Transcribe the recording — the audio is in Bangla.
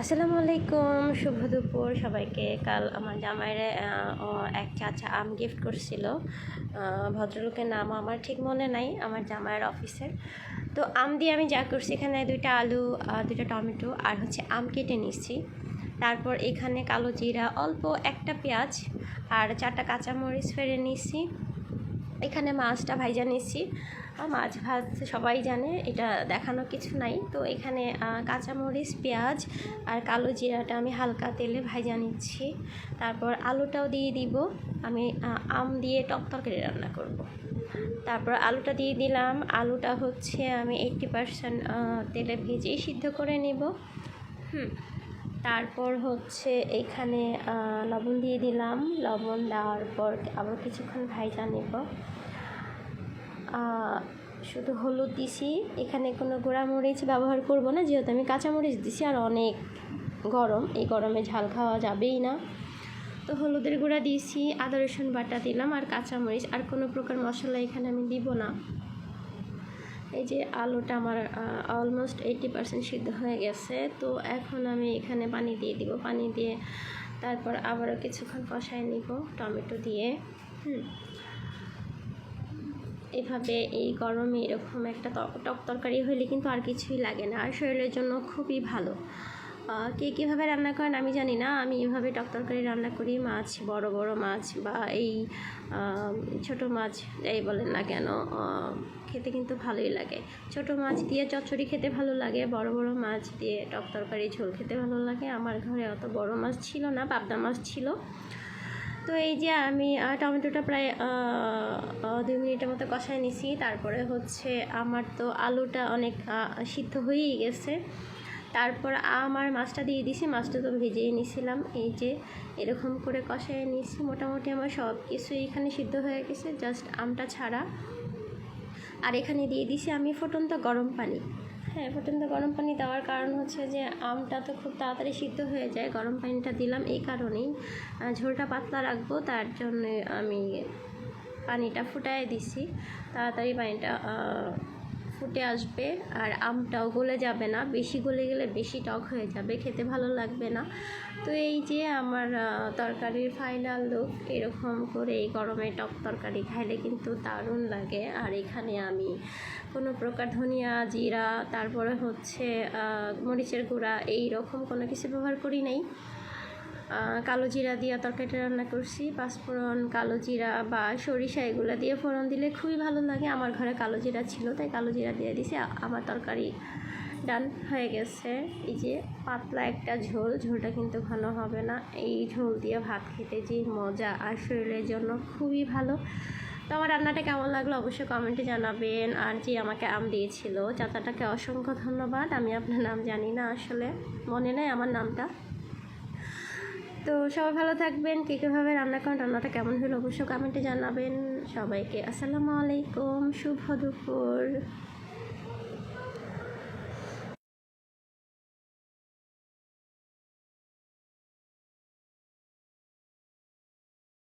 আসসালামু আলাইকুম, শুভ দুপুর সবাইকে। কাল আমার জামাইয়ের এক চাচা আম গিফট করছিল। ভদ্রলোকের নাম আমার ঠিক মনে নাই, আমার জামাইয়ের অফিসের। তো আম দিয়ে আমি যা করছি, এখানে দুইটা আলু দুইটা টমেটো আর হচ্ছে আম কেটে নিচ্ছি। তারপর এখানে কালো জিরা, অল্প একটা পেঁয়াজ আর চারটা কাঁচামরিচ ফেলে নিচ্ছি। এখানে মাছটা ভাইজা নিচ্ছি। মাছ ভাজ সবাই জানে, এটা দেখানো কিছু নাই। তো এখানে কাঁচামরিচ, পেঁয়াজ আর কালো জিরাটা আমি হালকা তেলে ভাজা নিচ্ছি। তারপর আলুটাও দিয়ে দিব। আমি আম দিয়ে টক তরকারি রান্না করব। তারপর আলুটা দিয়ে দিলাম। আলুটা হচ্ছে আমি এইট্টি পারসেন্ট তেলে ভেজেই সিদ্ধ করে নেব। হুম, তারপর হচ্ছে এখানে লবণ দিয়ে দিলাম। লবণ দেওয়ার পর আবার কিছুক্ষণ ভাইজা নেব। শুধু হলুদ দিছি। এখানে কোনো গুঁড়া মরিচ ব্যবহার করব না, যেহেতু আমি কাঁচা মরিচ দিছি আর অনেক গরম। এই গরমে ঝাল খাওয়া যাবেই না। তো হলুদের গুঁড়া দিয়েছি, আদা, রসুন বাটা দিলাম আর কাঁচা মরিচ। আর কোনো প্রকার মশলা এখানে আমি দিব না। এই যে আলুটা আমার অলমোস্ট এইটি পার্সেন্ট সিদ্ধ হয়ে গেছে। তো এখন আমি এখানে পানি দিয়ে দিব। পানি দিয়ে তারপর আবারও কিছুক্ষণ কষায় নিব টমেটো দিয়ে। হুম। এভাবে এই গরমে এরকম একটা টক তরকারি হলে কিন্তু আর কিছুই লাগে না। আর শরীরের জন্য খুবই ভালো। কে কীভাবে রান্না করেন আমি জানি না। আমি এভাবে টক তরকারি রান্না করি, মাছ, বড় বড় মাছ বা এই ছোট মাছ যাই বলেন না কেন খেতে কিন্তু ভালোই লাগে। ছোট মাছ দিয়ে চচ্চড়ি খেতে ভালো লাগে, বড় বড় মাছ দিয়ে টক তরকারি ঝোল খেতে ভালো লাগে। আমার ঘরে অত বড় মাছ ছিল না, পাবদা মাছ ছিল। তো এই যে আমি টমেটোটা প্রায় দুই মিনিটের মতো কষায় নিছি। তারপরে হচ্ছে আমার তো আলুটা অনেক সিদ্ধ হয়েই গেছে। তারপর আমার মাছটা দিয়ে দিছি, মাছটা তো ভেজেই নিছিলাম। এই যে এরকম করে কষায় নিছি। মোটামুটি আমার সব কিছু এখানে সিদ্ধ হয়ে গেছে, জাস্ট আমটা ছাড়া। আর এখানে দিয়ে দিছি আমি ফুটন্ত গরম পানি। হ্যাঁ ফুটন্ত গরম পানি দেওয়ার কারণ হচ্ছে যে আমটা তো খুব তাড়াতাড়ি সিদ্ধ হয়ে যায়। গরম পানিটা দিলাম এই কারণেই। ঝোলটা পাতলা রাখব, তার জন্য আমি পানিটা ফুটায় দিছি। তাড়াতাড়ি পানিটা ফুটে আসবে আর আমটাও গলে যাবে না। বেশি গলে গেলে বেশি টক হয়ে যাবে, খেতে ভালো লাগবে না। তো এই যে আমার তরকারির ফাইনাল লুক এরকম করে এই গরমে টক তরকারি খাইলে কিন্তু দারুণ লাগে। আর এখানে আমি কোনো প্রকার ধনিয়া, জিরা, তারপরে হচ্ছে মরিচের গুঁড়া এই রকম কোনো কিছু ব্যবহার করি নাই। কালো জিরা দিয়ে তরকারিটা রান্না করছি, পাঁচফোড়ন, কালো জিরা বা সরিষা এগুলো দিয়ে ফোড়ন দিলে খুবই ভালো লাগে। আমার ঘরে কালো জিরা ছিল, তাই কালো জিরা দিয়ে দিছি। আমার তরকারি ডান হয়ে গেছে। এই যে পাতলা একটা ঝোল, ঝোলটা কিন্তু ঘন হবে না। এই ঝোল দিয়ে ভাত খেতে যে মজা আর শরীরের জন্য খুবই ভালো। তো আমার রান্নাটা কেমন লাগল অবশ্যই কমেন্টে জানাবেন। আর যে আমাকে আম দিয়েছিল চাচাটাকে অসংখ্য ধন্যবাদ। আমি আপনার নাম জানি না আসলে। মনে নেই আমার নামটা। তো সবাই ভালো থাকবেন। কে কীভাবে রান্না করেন, রান্নাটা কেমন হলো অবশ্যই কমেন্টে জানাবেন। সবাইকে আসসালামু আলাইকুম, শুভ দুপুর।